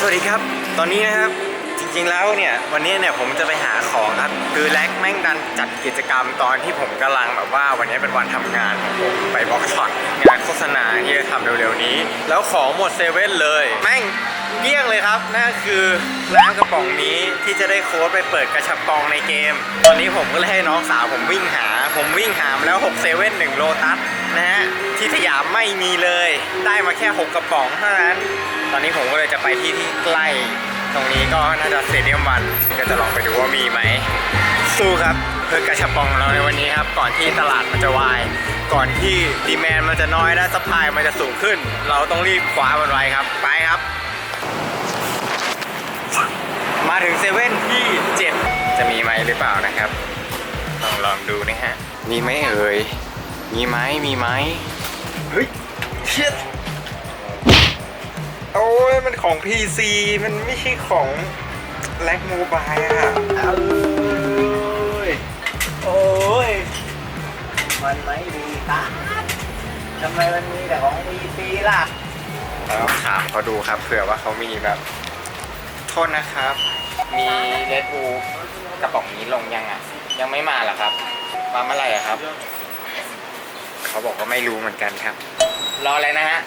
สวัสดีครับ ตอนนี้นะครับจริงๆแล้วเนี่ยวันนี้เนี่ยผมจะไปหาของครับคือแล็กแม่งดันจัดกิจกรรมตอนที่ผมกำลังแบบว่าวันนี้เป็นวันทำงานของผมไปบล็อกช็อตงานโฆษณาที่จะทำเร็วๆนี้ แล้วของหมดเซเว่นเลย แม่งเกลี้ยงเลยครับนั่นคือน้ำกระป๋องนี้ที่จะได้โค้ดไปเปิดกระชับปองในเกม ตอนนี้ผมก็เลยให้น้องสาวผมวิ่งหา ผมวิ่งหามแล้ว6เซเว่นหนึ่งโลตัสนะฮะ ที่สยามไม่มีเลย ได้มาแค่ 6 กระป๋องเท่านั้น ตอนนี้ผมก็เลยจะไปที่ที่ใกล้ ตรงนี้ก็น่าจะสเตเดียมวันก็จะลองไปดูว่ามีไหม สู้ครับ เพื่อกระชับปองของเราในวันนี้ครับ ก่อนที่ตลาดมันจะวาย ก่อนที่ดีแมนมันจะน้อยและสปายมันจะสูงขึ้น เราต้องรีบคว้ามันไว้ครับ ไปครับ มาถึงเซเว่นที่ 7 จะมีไหมหรือเปล่านะครับลองลองดูนะฮะ มีไหมเอ่ย มีไหมมีไหม เฮ้ยเชิดโอ้ยมันของ PC มันไม่ใช่ของแล็กโมบายอะเอ้ยโอ้ย มันไม่ดีครับทำไมมันมีแต่ของมีฟรีล่ะเราต้องถามเขาดูครับเผื่อว่าเขามีแบบ โทษนะครับ มีเรดบูกระป๋องนี้ลงยังอะ ยังไม่มาเหรอครับ มาเมื่อไหร่อะครับ เขาบอกว่าไม่รู้เหมือนกันครับ รออะไรนะฮะ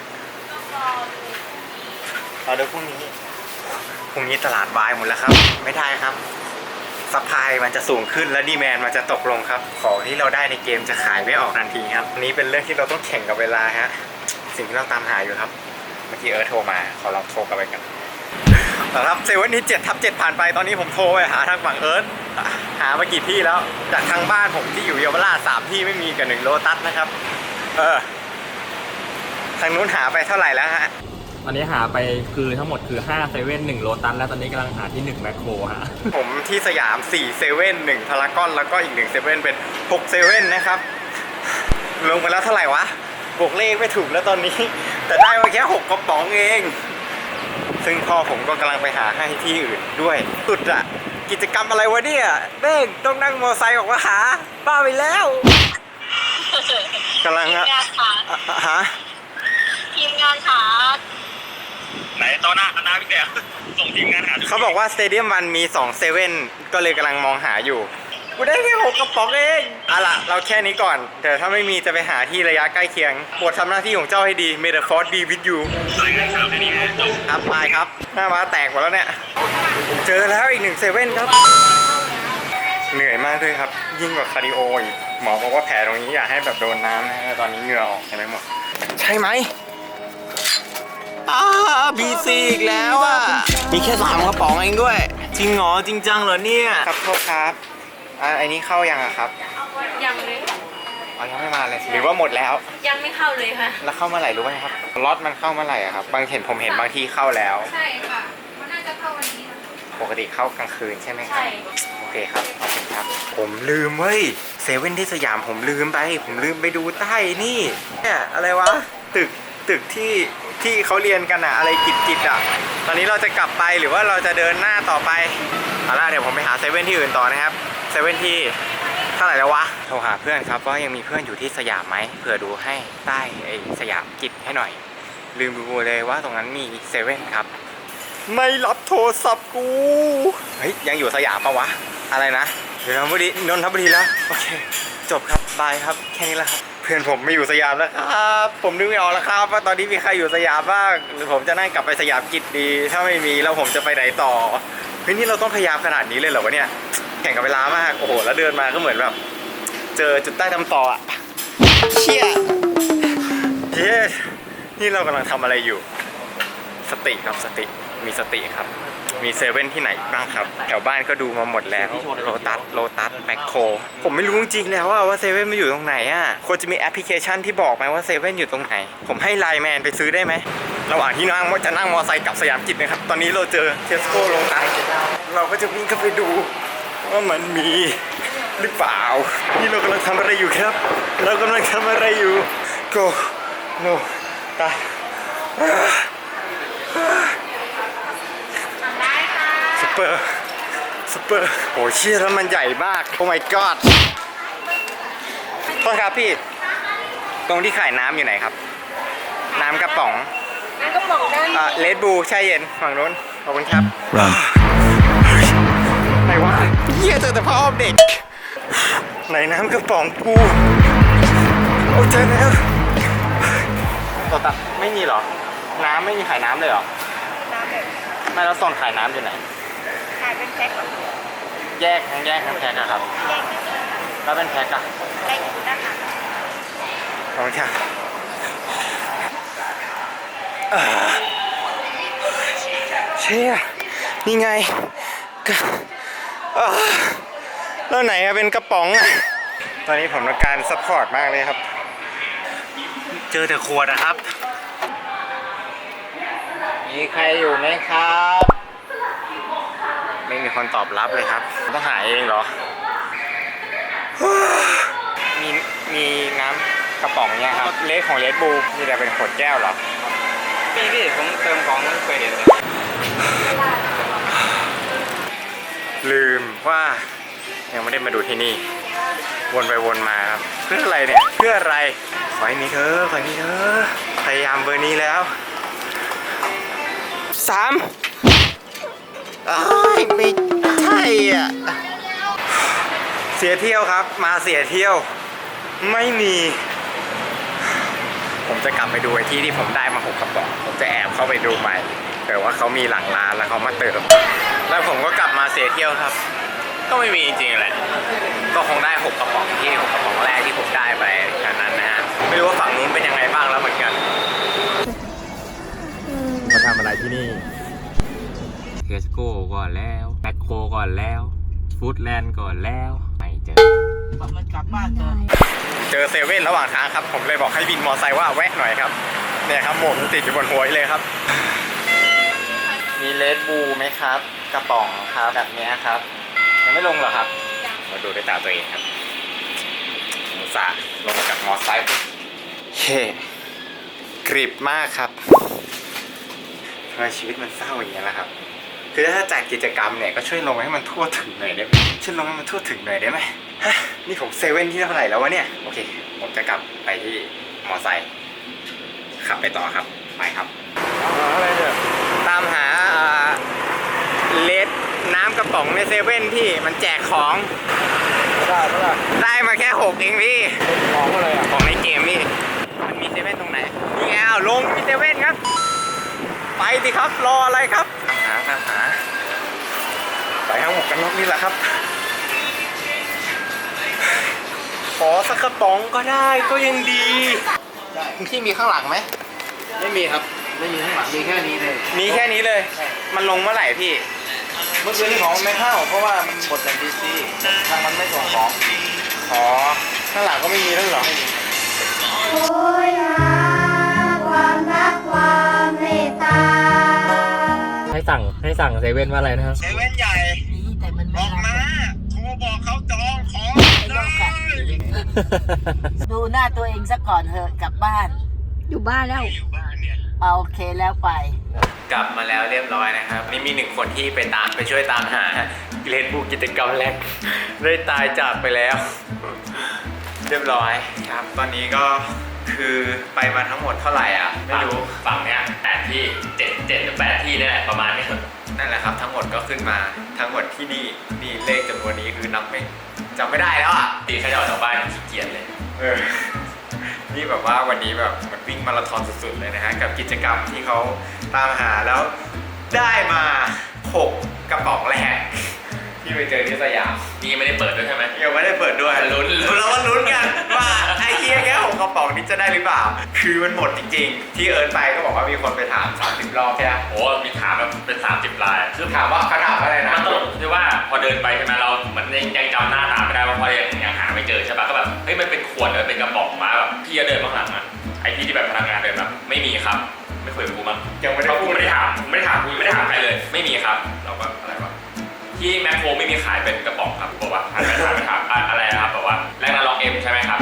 รอเดี๋ยวพรุ่งนี้พรุ่งนี้ตลาดวายหมดแล้วครับ ไม่ได้ครับสปายมันจะสูงขึ้นและดีแมนมันจะตกลงครับ ของที่เราได้ในเกมจะขายไม่ออกทันทีครับนนี้เป็นเรื่องที่เราต้องแข่งกับเวลาฮะสิ่งที่เราตามหาอยู่ครับ เมื่อกี้เอิร์ธโทรมาขอลองโทรกลับไปกันครับเซเว่นนี้เจ็ดทับเจ็ดผ่านไปตอนนี้ผมโทรไปหาทางฝั่งเอิร์ธหามากี่ที่แล้ว จากทางบ้านผมที่อยู่เยาวราชสามที่ไม่มีกับหนึ่งโลตัสนะครับ เออ ทางนู้นหาไปเท่าไหร่แล้วฮะ ตอนนี้หาไปคือทั้งหมดคือ5เซเว่น1โลตัสแล้วตอนนี้กำลังหาที่1แมคโครฮะ ผมที่สยาม4เซเว่นหนึ่งพารากอนแล้วก็อีกหนึ่งเซเว่นเป็น6เซเว่นนะครับลงไปแล้วเท่าไหร่วะ บวกเลขไม่ถูกแล้วตอนนี้ แต่ได้มาแค่6กระป๋องเอง ซึ่งพ่อผมก็กำลังไปหาให้ที่อื่นด้วยสุดอะกิจกรรมอะไรวะเนี่ยเบ้งต้องนั่งมอไซค์ออกมาหา บ้าไปแล้ว กำลังทีมอะงานหาอะอะฮะทีมงานหาไหนตอนหน้าคณะพี่แกส่งทีมงานหาเขาบอกว่าสเตเดียมวันมี2เซเว่นก็เลยกำลังมองหาอยู่กูได้แค่หกกระป๋องเองเอาล่ะ เราแค่นี้ก่อนแต่ถ้าไม่มีจะไปหาที่ระยะใกล้เคียงโปรดทำหน้าที่ของเจ้าให้ดี May the force be with you รายงานข่าวแค่นี้นะจบครับไปครับ หน้าม้าแตกหมดแล้วเนี่ย เจอแล้วอีกหนึ่งเซเว่นครับ เหนื่อยมากด้วยครับ ยิ่งกว่าคาร์ดิโออีก หมอบอกว่าแผลตรงนี้อย่าให้แบบโดนน้ำนะตอนนี้เหงื่อออกใช่ไหมหมด ใช่ไหมอ้าบีซีอีกแล้วอะ มีแค่สามกระป๋องเองด้วย จริงเหรอจริงจังเหรอเนี่ยครับโทษครับอ่าอันนี้เข้ายังอะครับยังเลยอ๋อยังไม่มาเลยหรือว่าหมดแล้ว ยังไม่เข้าเลยค่ะ แล้วเข้าเมื่อไหร่รู้ไหมครับล็อตมันเข้าเมื่อไหร่อะครับ บางเห็นผมเห็นบางที่เข้าแล้ว ใช่ค่ะมันน่าจะเข้าวันนี้นะปกติเข้ากลางคืนใช่ไหมครัใช่บโอเคครับขอบคุณครับ ผมลืมเว้ย เซเว่นที่สยามผมลืมไป ผมลืมไปดูใต้นี่เนี่ยอะไรวะตึกตึกที่ที่เขาเรียนกันอะอะไรกิจกิจอะตอนนี้เราจะกลับไปหรือว่าเราจะเดินหน้าต่อไปเอาล่ะเดี๋ยวผมไปหาเซเว่นที่อื่นต่อนะครับเซเว่นที่เท่าไหร่แล้ววะโทรหาเพื่อนครับว่ายังมีเพื่อนอยู่ที่สยามไหมเผื่อดูให้ใต้ไอ้สยามกิจให้หน่อย ลืมดูเลยว่าตรงนั้นมีเซเว่นครับไม่รับโทรศัพท์กูเฮ้ยยังอยู่สยามปะวะอะไรนะ อยู่นนทบุรีนนทบุรีแล้วโอเค จบครับบายครับแค่นี้แหละครับ เพื่อนผมไม่อยู่สยามแล้วครับ ผมนึกไม่ออกแล้วครับ ว่าตอนนี้มีใครอยู่สยามบ้าง หรือผมจะนั่งกลับไปสยามกิจดี ถ้าไม่มีแล้วผมจะไปไหนต่อเฮ้ยนี่เราต้องพยายามขนาดนี้เลยเหรอวะเนี่ยแข่งกับเวลามากโอ้โหแล้วเดินมาก็เหมือนแบบ เจอจุดใต้ทำต่ออะเชี่ยเย้นี่เรากำลังทำอะไรอยู่ สติครับสติมีสติครับ มีเซเว่นที่ไหนบ้างครับ แถวบ้านก็ดูมาหมดแล้วโลตัสโลตัสแมคโครผมไม่รู้จริงๆแล้วว่าว่าเซเว่นมันอยู่ตรงไหนอะควรจะมีแอปพลิเคชันที่บอกไหมว่าเซเว่นอยู่ตรงไหน ผมให้ไลน์แมนไปซื้อได้ไหมระหว่างที่นั่งจะนั่งมอไซค์กลับสยามกิจนะครับ ตอนนี้เราเจอเทสโก้โลตัสเราก็จะวิ่งเข้าไปดูว่ามันมีหรือเปล่า นี่เรากำลังทำอะไรอยู่ครับ เรากำลังทำอะไรอยู่ go no ตายส เปอร์สเปอร์โอ้เชี่ยแล้วมันใหญ่มาก โอ้ my god โทษครับพี่ ตรงที่ขายน้ำอยู่ไหนครับ น้ำกระป๋องน้ำกก็บอกได้อะเลดบูแช่เย็นฝั่งนู้น ขอบคุณครับไหนวะเฮียเจอแต่ผ้าอ้อมเด็ก ไหนน้ำกระป๋องกูโอ้เจอแล้วตัวตัดไม่มีเหรอ น้ำไม่มีขายน้ำเลยเหรอ น้ำแบบไม่แล้วซอนขายน้ำอยู่ไหนขายเป็น แพ็คแบบแยกทั้งแยกทั้งแพ็คอะครับ แยกกันแล้วเป็นแพ็คอะได้ด้านหลังขอบคุณครับอ่าเชี่ยนี่ไงกะอ่าแล้วไหนอะเป็นกระป๋องอะตอนนี้ผมต้องการซัพพอร์ตมากเลยครับ เจอแต่ขวดนะครับ มีใครอยู่ไหมครับ ไม่มีคนตอบรับเลยครับ ต้องหาเองเหรอ มีมีน้ำกระป๋องเนี่ยครับเลสของเลสบูมีแต่เป็นขวดแก้วเหรอมีพี่ผมเติมของเคยเห็นเลยลืมว่ายังไม่ได้มาดูที่นี่ วนไปวนมาครับเพื่ออะไรเนี่ยเพื่ออะไรขอให้มีเธอะขอให้มีเธอะพยายามเบอร์นี้แล้วสามเอ้ย ไม่ใช่อะ เสียเที่ยวครับ มาเสียเที่ยว ไม่มี ผมจะกลับไปดูไอ้ที่ที่ผมได้มาหกกระป๋องผมจะแอบเข้าไปดูใหม่แต่ว่าเขามีหลังร้านแล้วเขามาเติมแล้วผมก็กลับมาเสียเที่ยวครับ ก็ไม่มีจริงๆแหละ ก็คงได้หกกระป๋องที่หกกระป๋องแรกที่ผมได้ไปแค่นั้นนะฮะไม่รู้ว่าฝั่งนู้นเป็นยังไงบ้างแล้วเหมือนกันมาทำอะไรที่นี่ เทสโก้ก่อนแล้วแบ็คโคก่อนแล้วฟู้ดแลนด์ก่อนแล้วไม่เจอมันกลับบ้านเถอะเจอเซเว่นระหว่างทางครับ ผมเลยบอกให้วินมอไซค์ว่าแวะหน่อยครับ เนี่ยครับหมวกมันติดอยู่บนหัวเลยครับ มีเลดบูไหมครับ กระป๋องครับแบบเนี้ยครับ ยังไม่ลงเหรอครับ มาดูด้วยตาตัวเองครับผมอุตส่าห์ลงจากมอไซค์ปุ๊บเฮ้กริบมากครับทำไมชีวิตมันเศร้าอย่างนี้ยล่ะครับ คือถ้าจัดกิจกรรมเนี่ยก็ช่วยลงให้มันทั่วถึงหน่อยได้ไหมช่วยลงให้มันทั่วถึงหน่อยได้ไหมฮะนี่ผมเซเว่นที่เท่าไหร่แล้ววะเนี่ยโอเค ผมจะกลับไปที่มอไซค์ขับไปต่อครับไปครับอะไรเนี่ยตามหาเลดน้ำกระป๋องในเซเว่นพี่มันแจกของได้ปะล่ะได้มาแค่หกเองพี่ของอะไรอะของในเกมพี่มันมีเซเว่นตรงไหนนี่ไงอ้าวลงมีเซเว่นครับ ไปสิครับรออะไรครับ ตามหาตามหาไปทั้งหมวกกันน็อกนี่แหละครับ ขอสักกระป๋องก็ได้ก็ยังดี พี่มีข้างหลังไหม ไม่มีครับ ไม่มีข้างหลังมีแค่นี้เลย มีแค่นี้เลย มันลงเมื่อไหร่พี่ เมื่อคืนนี้ของไม่เข้าเพราะว่ามันหมดแต่ดีซีทางมันไม่ส่งของ อ๋อ ข้างหลังก็ไม่มีแล้วเหรอ โอยหาความรักความเมตตาให้ สั่งให้สั่งเซเว่นว่าอะไรนะครับเซเว่นใหญ่นี่แต่มันอไม่อกรับมา โทรบอกเขาจองของไอ้โลกอะดูหน้าตัวเองซะก่อนเถอะกลับบ้าน อยู่บ้านแล้ว อยู่บ้านเนี่ย เอาโอเคแล้วไป กลับมาแล้วเรียบร้อยนะครับ นี่มีหนึ่งคนที่ไปตามไปช่วยตามหาเรียนบูกิจกรรมแรก ได้ตายจากไปแล้ว เรียบร้อยครับ ตอนนี้ก็ คือไปมาทั้งหมดเท่าไหร่อะไม่รู้ฝั่งเนี้ยแปดที่เจ็ดเจ็ดหรือแปดที่นี่แหละประมาณนี้นั่นแหละครับ ทั้งหมดก็ขึ้นมาทั้งหมดที่นี่นี่เลขจำนวนนี้คือนับไม่จำไม่ได้แล้วอะตีขยอชาวบ้านขี้เกียจเลยเออนี่แบบว่าวันนี้แบบเหมันวิ่งมาราธอนสุดๆเลยนะฮะกับกิจกรรมที่เขาตามหาแล้วได้มาหกกระป๋องแรก ที่ไปเจอที่สยามนี่ยังไม่ได้เปิดด้วยใช่ไหม ยังไม่ได้เปิดด้วยลุ้นเราก็ลุ้นกันว่าไอ้เฮียแค่หกกระป๋องนี้จะได้หรือเปล่า คือมันหมดจริงๆ ที่เอิร์นไปก็บอกว่ามีคนไปถาม 30 รอบใช่ไหมโอ้มีถามแบบเป็นสามสิบลายคือถามว่าเขาถามอะไรนะมันตลกตรงที่ว่าพอเดินไปใช่ไหมเราเหมือนยังยังจำหน้าตาไม่ได้ว่าเพราะยังยังหาไม่เจอใช่ปะก็แบบเฮ้ยมันเป็นขวดหรือเป็นกระป๋องมาแบบพี่ก็เดินมาข้างหลังอะไอพี่ที่แบบพนักงานเดินแบบไม่มีครับ ไม่คุยกับกูมั้งยังไม่ได้เพราะพูกูดไม่ได้ถามกูไม่ได้ถามกูไม่ได้ถามใครเลย ไม่มีครับ เราก็อะไรวะ ที่แมคโครไม่มีขายเป็นกระป๋องครับบอกว่าหันไปถามไปถามอะอะไรนะครับบอกว่าแรงงานล็อกเอ็มใช่ไหมครับ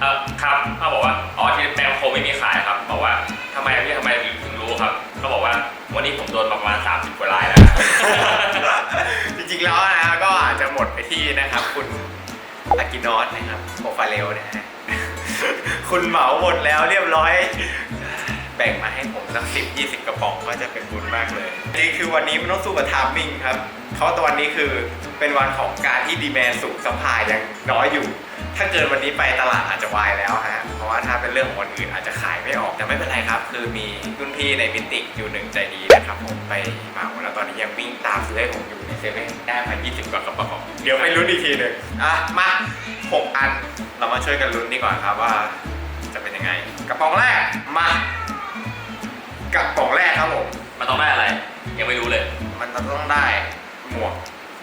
เออครับเขาบอกว่าอ๋อที่แมคโครไม่มีขายครับ บอกว่าทำไมพี่ทำไมถึงรู้ครับเขาบอกว่าวันนี้ผมโดนประมาณ 30 กว่าลายแล้ว จริงๆแล้วนะก็อาจจะหมดไปที่นะครับ คุณอากินอสนะครับโปรไฟาเรลนะฮะ คุณเหมาหมดแล้วเรียบร้อย แบ่งมาให้ผมสักสิบยี่สิบกระป๋องก็จะเป็นบุญมากเลยจริงๆคือวันนี้มันต้องสู้กับทามมิ่งครับเพราะตอนนี้คือเป็นวันของการที่ดีแมนสูงสปายยังน้อยอยู่ ถ้าเกินวันนี้ไปตลาดอาจจะวายแล้วฮะเพราะว่าถ้าเป็นเรื่องของวันอื่นอาจจะขายไม่ออกแต่ไม่เป็นไรครับ คือมีรุ่นพี่ในมิติกอยู่หนึ่งใจดีนะครับผมไปเหมาแล้วตอนนี้ยังวิ่งตามซื้อให้ผมอยู่ในเซเว่นได้มา 20 กว่ากระป๋องเดี๋ยวไปลุ้นอีกทีหนึ่งอะมา6อันเรามาช่วยกันลุ้นดีกว่าครับว่าจะเป็นยังไง กระป๋องแรก มันต้องได้หมวก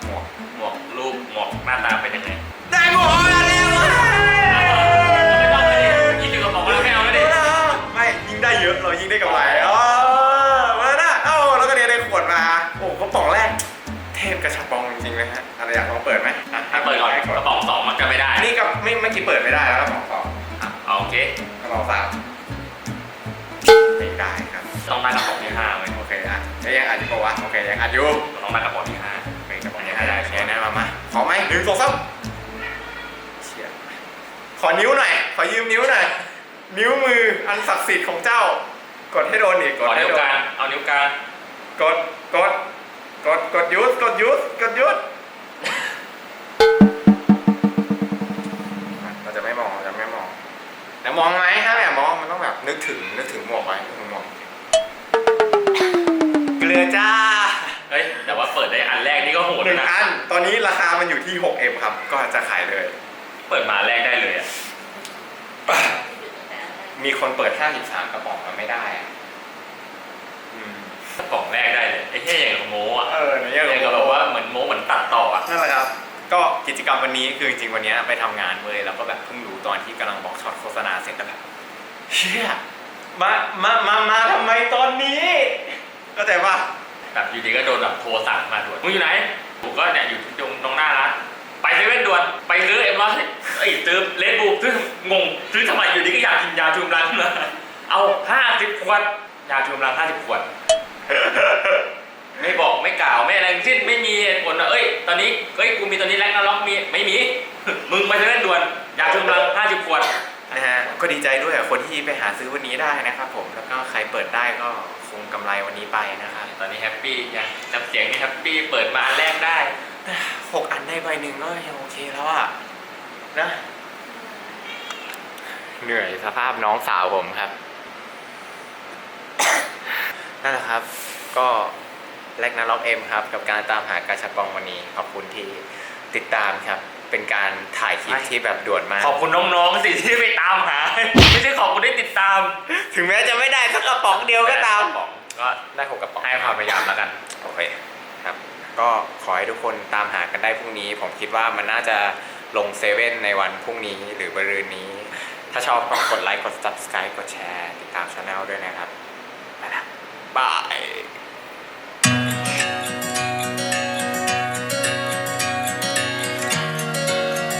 หมวกหมวกรูปหมวกหน้าตาเป็นยังไงได้หมวกมาแล้วไม่ต้องเลยยี่สิบกระป๋องแล้วไม่เอาแล้วดิไม่ยิ่งได้เยอะเรายิ่งได้กำไรอ๋อมาแล้วนะเอ้าแล้วก็เนี่ยได้ขวดมาโอ้กระป๋องแรก เทพกระชับปองจริงๆเลยฮะอะไรอยากลองเปิดไหมอะถ้าเปิดก่อนกระป๋องสองมันก็ไม่ได้อันนี้กับไม่ไม่อกี่เปิดไม่ได้แล้วกระป๋องสองอะเอาโอเคกระป๋องสามไม่ได้ครับ ต้องได้กระป๋องที่ห้าเว้ย โอเคอะจะยังอัดอยู่ปะวะโอเคยังอัดอยู่ต้องได้กระป๋องที่ห้าเป็นกระป๋องยังได้เป็นไงนะมามาขอไหมหนึ่งสองสามเชียร์ขอนิ้วหน่อยขอยืมนิ้วหน่อยนิ้วมืออันศักดิ์สิทธิ์ของเจ้า กดให้โดนอีกกขดอให้นิ้วโดกลานงเอานิ้วกลางกดกดกดกดยุดกดยุดกดยุดเราจะไม่มองเราจะไม่มองแต่มองไหมถ้าแบบมองมันต้องแบบนึกถึงนึกถึงหมวกไว้นึกถึงหมวก เกลือจ้าเฮ้ยแต่ว่าเปิดได้อันแรกนี่ก็โหดหนึ่งนะ อัน ตอนนี้ราคามันอยู่ที่ 6M ครับ ก็จะขายเลย เปิดมาแรกได้เลยอะมีคนเปิด 53 กระป๋องมันไม่ได้อะอืมกระป๋องแรกได้เลยไอ้แค่อย่างกับโม้อะเออเนี่ยอย่างกับแบบว่าเหมือนโม้เหมือนตัดต่ออะนั่นแหละครับ ก็กิจกรรมวันนี้คือจริงๆวันนี้ไปทำงานเว้ยแล้วก็แบบเพิ่งรู้ตอนที่กำลังบอกช็อตโฆษณาเสร็จแล้วแบบเชี่ยมามามามาทำไมตอนนี้ เข้าใจปะแบบอยู่ดีก็โดนแบบโทรสั่งมาด่วนมึงอยู่ไหนกูก็เนี่ยอยู่ตรงตรงหน้าร้านไปเซเว่นด่วนไปซื้อเอ็มร้อยเอ้ยซื้อเลดบูซื้องงซื้อทำไมอยู่ดีก็อยากกินยาชูกำลังขึ้นมาเอาห้าสิบขวดยาชูกำลังห้าสิบขวดไม่บอกไม่กล่าวไม่อะไรทั้งสิ้นไม่มีเหตุผลว่าเอ้ยตอนนี้เอ้ยกูมีตอนนี้แลกนาล็อกมีไม่มี มึงไปเซเว่นด่วนยาชูกำลังห้าสิบขวด นะฮะก็ดีใจด้วยกับคนที่ไปหาซื้อวันนี้ได้นะครับผมแล้วก็ใครเปิดได้ก็คงกำไรวันนี้ไปนะครับตอนนี้แฮปปี้ยังน้ำเสียงนี่แฮปปี้เปิดมาอันแรกได้หกอันได้ใบหนึ่งก็ยังโอเคแล้วอะนะ เหนื่อยสภาพน้องสาวผมครับ นั่นแหละครับ ก็แลกนาล็อกเอ็มครับ กับการตามหากาชาปองวันนี้ ขอบคุณที่ติดตามครับ เป็นการถ่ายคลิปที่แบบด่วนมาก ขอบคุณน้องๆสิที่ไปตามหา ไม่ใช่ขอบคุณที่ติดตาม ถึงแม้จะไม่ได้สักกระป๋องเดียวก็ตามบอกก็ได้หกกระป๋องให้ความพยายามแล้วกันโอเคครับ ก็ขอให้ทุกคนตามหากันได้พรุ่งนี้ ผมคิดว่ามันน่าจะลงเซเว่นในวันพรุ่งนี้หรือรืนนี้ ถ้าชอบก็กดไลค์กด subscribe กดแชร์ ติดตามช anel ด้วยนะครับไปละบาย